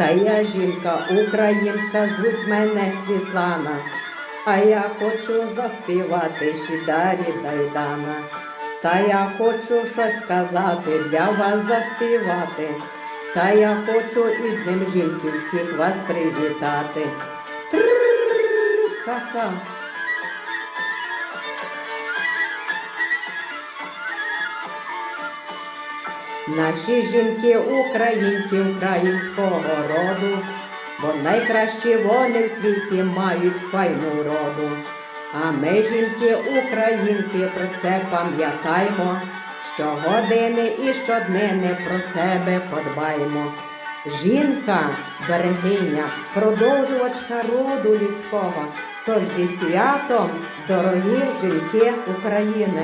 Та я жінка, українка, звуть мене Світлана, а я хочу заспівати Шідарі Дайдана. Та я хочу щось сказати, для вас заспівати. Та я хочу із ним жінки всіх вас привітати. Ха-ха. Наші жінки, українки українського роду, бо найкращі вони в світі мають файну роду. А ми, жінки, українки, про це пам'ятаймо, щогодини і щоднини про себе подбаймо. Жінка, берегиня, продовжувачка роду людського, тож зі святом, дорогі жінки України.